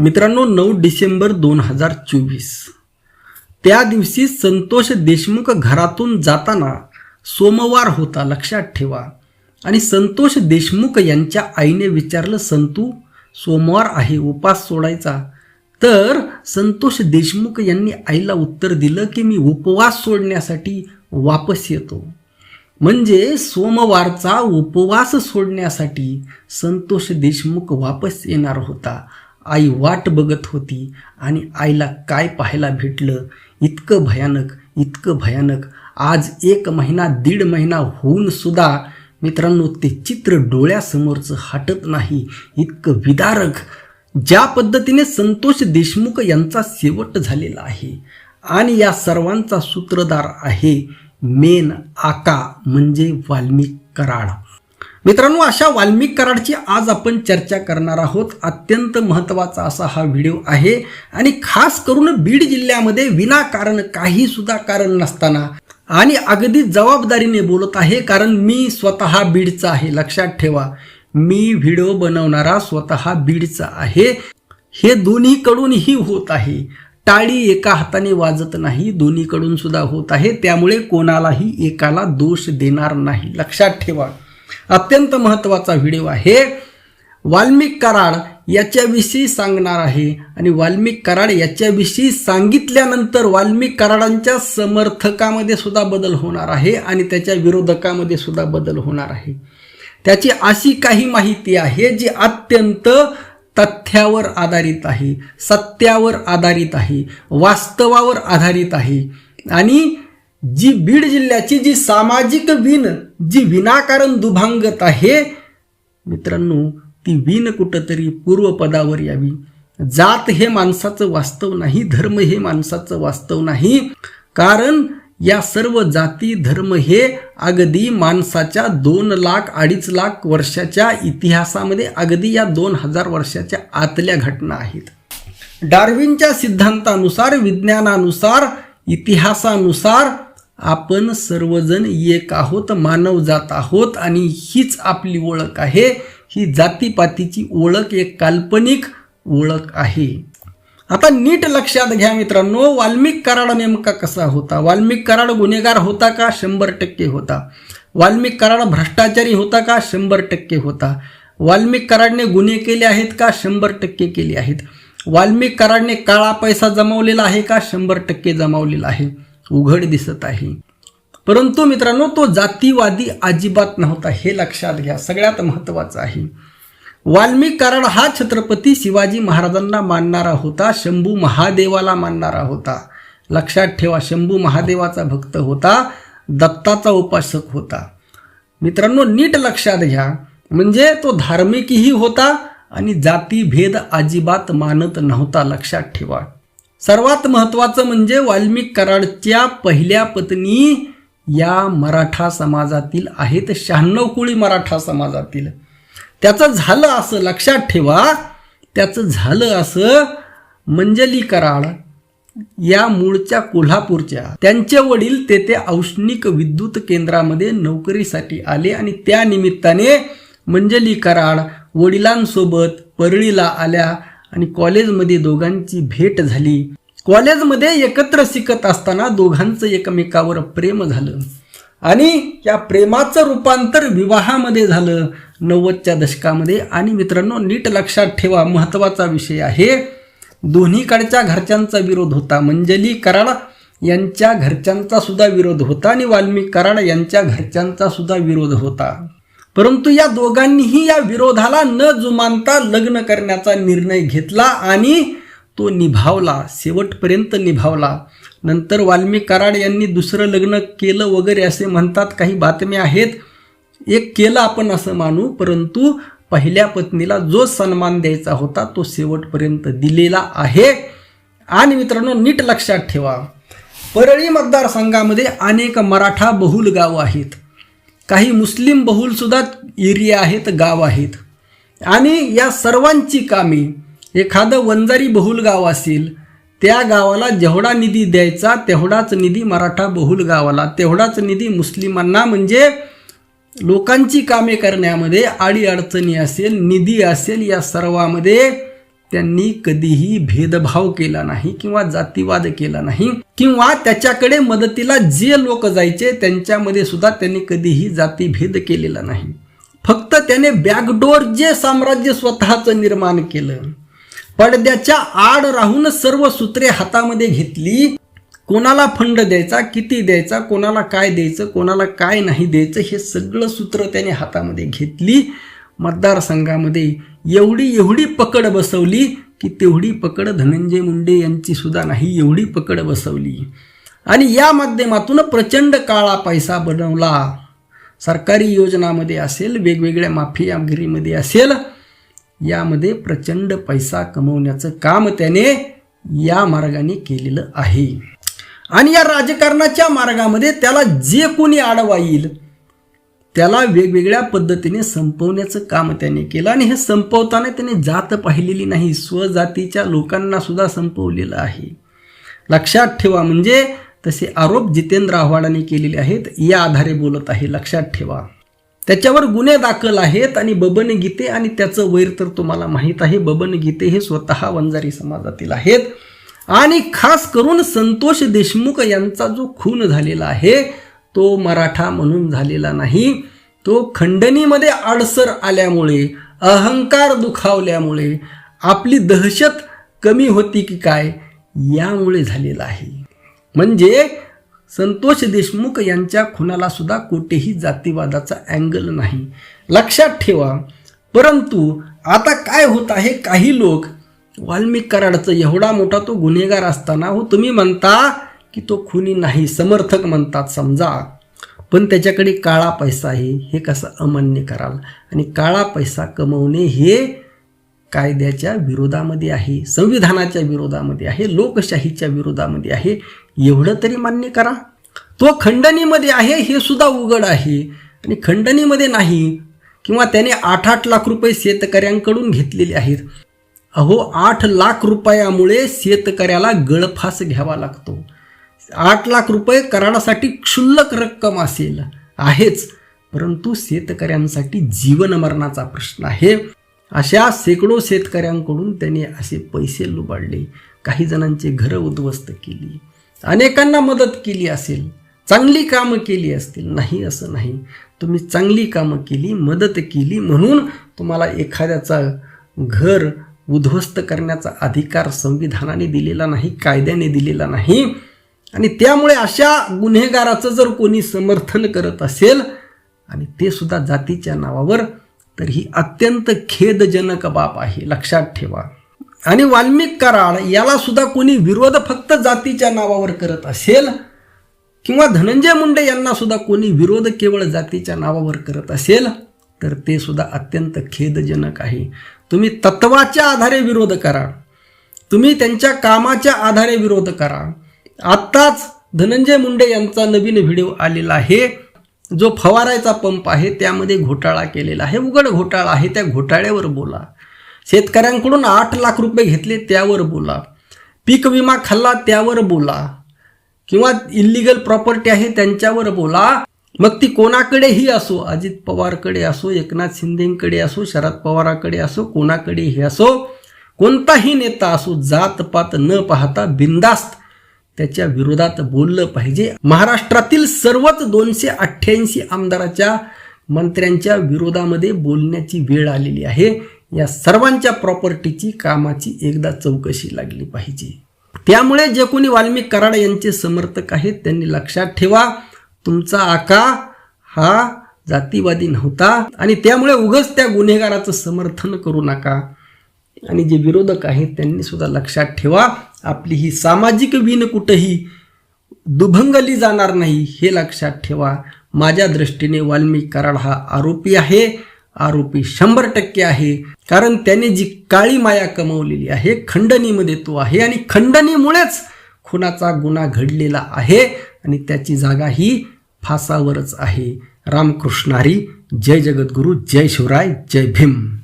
मित्रांनो नऊ डिसेंबर दोन हजार चोवीस. त्या दिवशी संतोष देशमुख घरातून जाताना सोमवार होता लक्षात ठेवा. आणि संतोष देशमुख यांच्या आईने विचारलं संतू सोमवार आहे उपास सोडायचा. तर संतोष देशमुख यांनी आईला उत्तर दिलं की मी उपवास सोडण्यासाठी वापस येतो. म्हणजे सोमवारचा उपवास सोडण्यासाठी संतोष देशमुख वापस येणार होता. आई वाट बघत होती आणि आईला काय पाहायला भेटलं? इतकं भयानक इतकं भयानक. आज एक महिना दीड महिना होऊन सुद्धा मित्रांनो ते चित्र डोळ्यासमोरचं हटत नाही. इतकं विदारक. ज्या पद्धतीने संतोष देशमुख यांचा शेवट झालेला आहे आणि या सर्वांचा सूत्रधार आहे मेन आका म्हणजे वाल्मिक कराड. मित्रांनो अशा वाल्मिक कराडची आज आपण चर्चा करणार आहोत. अत्यंत महत्त्वाचा असा हा व्हिडिओ आहे. आणि खास करून बीड जिल्ह्यामध्ये विनाकारण काही सुद्धा कारण नसताना आणि अगदी जबाबदारीने बोलत आहे कारण मी स्वतः बीडचा आहे. लक्षात ठेवा मी व्हिडिओ बनवणारा स्वतः बीडचा आहे. हे दोन्हीकडूनही होत आहे. टाळी एका हाताने वाजत नाही दोन्हीकडून सुद्धा होत आहे. त्यामुळे कोणालाही एकाला दोष देणार नाही. लक्षात ठेवा. अत्यंत महत्त्वाचा व्हिडिओ आहे. वाल्मिक कराड याच्याविषयी सांगणार आहे. आणि वाल्मिक कराड याच्याविषयी सांगितल्यानंतर वाल्मिक कराडांच्या समर्थकामध्ये सुद्धा बदल होणार आहे आणि त्याच्या विरोधकामध्ये सुद्धा बदल होणार आहे. त्याची अशी काही माहिती आहे जी अत्यंत तथ्यावर आधारित आहे सत्यावर आधारित आहे वास्तवावर आधारित आहे. आणि जी बीड जिल्ह्याची जी सामाजिक विण जी विनाकारण दुभांगत आहे मित्रांनो ती विण कुठंतरी पूर्वपदावर यावी. जात हे माणसाचं वास्तव नाही धर्म हे माणसाचं वास्तव नाही. कारण या सर्व जाती धर्म हे अगदी माणसाच्या दोन लाख अडीच लाख वर्षाच्या इतिहासामध्ये अगदी या दोन हजार वर्षाच्या आतल्या घटना आहेत. डार्विनच्या सिद्धांतानुसार विज्ञानानुसार इतिहासानुसार आपण सर्वजण एक आहोत मानव जात आहोत आणि हीच आपली ओळख आहे. ही जातीपातीची ओळख एक काल्पनिक ओळख आहे. आता नीट लक्षात घ्या मित्रांनो वाल्मिक कराड नेमका कसा होता? वाल्मिक कराड गुन्हेगार होता का? शंभर टक्के होता. वाल्मिक कराड भ्रष्टाचारी होता का? शंभर टक्के होता. वाल्मिक कराडने गुन्हे केले आहेत का? शंभर टक्के केले आहेत. वाल्मिक कराडने काळा पैसा जमावलेला आहे का? शंभर टक्के जमावलेला आहे. उघड दिसत आहे. परंतु मित्रांनो तो जातीवादी अजिबात नव्हता हे लक्षात घ्या सगळ्यात महत्त्वाचं आहे. वाल्मिक कारण हा छत्रपती शिवाजी महाराजांना मानणारा होता शंभू महादेवाला मानणारा होता. लक्षात ठेवा शंभू महादेवाचा भक्त होता दत्ताचा उपासक होता. मित्रांनो नीट लक्षात घ्या म्हणजे तो धार्मिकही होता आणि जातीभेद अजिबात मानत नव्हता लक्षात ठेवा. सर्वात महत्त्वाचं म्हणजे वाल्मिक कराडच्या पहिल्या पत्नी या मराठा समाजातील आहेत शहाण्णव कुळी मराठा समाजातील. त्याचं झालं असं लक्षात ठेवा. त्याचं झालं असं मंजली कराड या मूळच्या कोल्हापूरच्या. त्यांचे वडील तेथे औष्णिक विद्युत केंद्रामध्ये नोकरीसाठी आले आणि त्या निमित्ताने मंजली कराड वडिलांसोबत परळीला आल्या. आणि कॉलेजमध्ये दोघांची भेट झाली. कॉलेजमध्ये एकत्र शिकत असताना दोघांचं एकमेकावर प्रेम झालं. आणि या प्रेमाचं रूपांतर विवाहामध्ये झालं. नव्वदच्या दशकामध्ये. आणि मित्रांनो नीट लक्षात ठेवा महत्त्वाचा विषय आहे. दोन्हीकडच्या घरच्यांचा विरोध होता. मंजली कराड यांच्या घरच्यांचा सुद्धा विरोध होता आणि वाल्मिक कराड यांच्या घरच्यांचा सुद्धा विरोध होता. परंतु या दोघांनीही या विरोधाला न जुमानता लग्न करण्याचा निर्णय घेतला आणि तो निभावला शेवटपर्यंत निभावला. नंतर वाल्मिक कराड यांनी दुसरं लग्न केलं वगैरे असे म्हणतात काही बातम्या आहेत. एक केलं आपण असं मानू परंतु पहिल्या पत्नीला जो सन्मान द्यायचा होता तो शेवटपर्यंत दिलेला आहे. आणि मित्रांनो नीट लक्षात ठेवा. परळी मतदारसंघामध्ये अनेक मराठा बहुल गावं आहेत. काही मुस्लिम बहुलसुद्धा एरिया आहेत गाव आहेत. आणि या सर्वांची कामे एखादं वंजारी बहुल गाव असेल त्या गावाला जेवढा निधी द्यायचा तेवढाच निधी मराठा बहुल गावाला तेवढाच निधी मुस्लिमांना म्हणजे लोकांची कामे करण्यामध्ये अडीअडचणी असेल निधी असेल या सर्वामध्ये त्यांनी कधीही भेदभाव केला नाही किंवा जातीवाद केला नाही किंवा त्याच्याकडे मदतीला जे लोक जायचे त्यांच्यामध्ये सुद्धा त्यांनी कधीही जातीभेद केलेला नाही. फक्त त्याने बॅकडोर जे साम्राज्य स्वतःचं निर्माण केलं पडद्याच्या आड राहून सर्व सूत्रे हातामध्ये घेतली कोणाला फंड द्यायचा किती द्यायचा कोणाला काय द्यायचं कोणाला काय नाही द्यायचं हे सगळं सूत्र त्याने हातामध्ये घेतली. मतदारसंघामध्ये एवढी एवढी पकड बसवली की तेवढी पकड धनंजय मुंडे यांची सुद्धा नाही एवढी पकड बसवली. आणि या माध्यमातून प्रचंड काळा पैसा बनवला. सरकारी योजनामध्ये असेल वेगवेगळ्या माफियागिरीमध्ये असेल यामध्ये प्रचंड पैसा कमवण्याचं काम त्याने या मार्गाने केलेलं आहे. आणि या राजकारणाच्या मार्गामध्ये त्याला जे कोणी आडवा येईल त्याला वेगवेगळ्या पद्धतीने संपवण्याचं काम त्याने केलं. आणि हे संपवताना त्याने जात पाहिलेली नाही स्वजातीच्या लोकांना सुद्धा संपवलेलं आहे. लक्षात ठेवा म्हणजे तसे आरोप जितेंद्र आव्हाडांनी केलेले आहेत या आधारे बोलत आहे. लक्षात ठेवा. त्याच्यावर गुन्हे दाखल आहेत आणि बबन गीते आणि त्याचं वैर तर तुम्हाला माहीत आहे बबन गीते हे स्वतः वंजारी समाजातील आहेत. आणि खास करून संतोष देशमुख यांचा जो खून झालेला आहे तो मराठा म्हणून झालेला नाही. तो खंडणीमध्ये आडसर आल्यामुळे अहंकार दुखावल्यामुळे आपली दहशत कमी होती की काय यामुळे झालेला आहे. म्हणजे संतोष देशमुख यांच्या खुनाला सुद्धा कोठेही जातीवादाचा अँगल नाही. लक्षात ठेवा परंतु आता काय होत आहे काही लोक वाल्मिक कराडचं एवढा मोठा तो गुन्हेगार असताना हो तुम्ही म्हणता की तो खुनी नाही समर्थक म्हणतात समजा. पण त्याच्याकडे काळा पैसा आहे हे कसं अमान्य कराल? आणि काळा पैसा कमवणे हे कायद्याच्या विरोधामध्ये आहे संविधानाच्या विरोधामध्ये आहे लोकशाहीच्या विरोधामध्ये आहे. एवढं तरी मान्य करा. तो खंडणीमध्ये आहे हे सुद्धा उघड आहे. आणि खंडणीमध्ये नाही किंवा त्याने आठ आठ लाख रुपये शेतकऱ्यांकडून घेतलेले आहेत. अहो आठ लाख रुपयामुळे शेतकऱ्याला गळफास घ्यावा लागतो. आठ लाख रुपये कराडासाठी क्षुल्लक रक्कम असेल. आहेच. परंतु शेतकऱ्यांसाठी जीवन मरणाचा प्रश्न आहे. अशा शेकडो शेतकऱ्यांकडून त्यांनी असे पैसे लुबाडले. काही जणांचे घरं उद्ध्वस्त केली. अनेकांना मदत केली असेल. चांगली कामं केली असतील. नाही असं नाही. तुम्ही चांगली कामं केली मदत केली म्हणून तुम्हाला एखाद्याचा घर उद्ध्वस्त करण्याचा अधिकार संविधानाने दिलेला नाही कायद्याने दिलेला नाही. आणि त्यामुळे अशा गुन्हेगाराचं जर कोणी समर्थन करत असेल आणि ते सुद्धा जातीच्या नावावर तर ही अत्यंत खेदजनक बाब आहे. लक्षात ठेवा. आणि वाल्मिक कराड याला सुद्धा कोणी विरोध फक्त जातीच्या नावावर करत असेल किंवा धनंजय मुंडे यांना सुद्धा कोणी विरोध केवळ जातीच्या नावावर करत असेल तर ते सुद्धा अत्यंत खेदजनक आहे. तुम्ही तत्वाच्या आधारे विरोध करा. तुम्ही त्यांच्या कामाच्या आधारे विरोध करा. आत्ताच धनंजय मुंडे यांचा नवीन व्हिडिओ आलेला आहे. जो फवारायचा पंप आहे त्यामध्ये घोटाळा केलेला आहे. उघड घोटाळा आहे त्या घोटाळ्यावर बोला. शेतकऱ्यांकडून आठ लाख रुपये घेतले त्यावर बोला. पीक विमा खाल्ला त्यावर बोला. किंवा इलिगल प्रॉपर्टी आहे त्यांच्यावर बोला. मग ती कोणाकडेही असो अजित पवारकडे असो एकनाथ शिंदेकडे असो शरद पवाराकडे असो कोणाकडेही असो कोणताही नेता असो जात पात न पाहता बिंदास्त त्याच्या विरोधात बोललं पाहिजे. महाराष्ट्रातील सर्वच दोनशे अठ्ठ्याऐंशी आमदाराच्या मंत्र्यांच्या विरोधामध्ये बोलण्याची वेळ आलेली आहे. या सर्वांच्या प्रॉपर्टीची कामाची एकदा चौकशी लागली पाहिजे. त्यामुळे जे कोणी वाल्मिक कराड यांचे समर्थक आहेत त्यांनी लक्षात ठेवा तुमचा आका हा जातीवादी नव्हता आणि त्यामुळे उगच त्या गुन्हेगाराचं समर्थन करू नका. आणि जे विरोधक आहेत त्यांनी सुद्धा लक्षात ठेवा आपली ही सामाजिक वीण कुठंही दुभंगली जाणार नाही हे लक्षात ठेवा. माझ्या दृष्टीने वाल्मिक कराड हा आरोपी आहे. आरोपी शंभर टक्के आहे. कारण त्याने जी काळी माया कमवलेली आहे खंडणीमध्ये तो आहे आणि खंडणीमुळेच खुनाचा गुन्हा घडलेला आहे आणि त्याची जागा ही फासावरच आहे. रामकृष्णारी जय जगद्गुरू जय शिवराय जय भीम.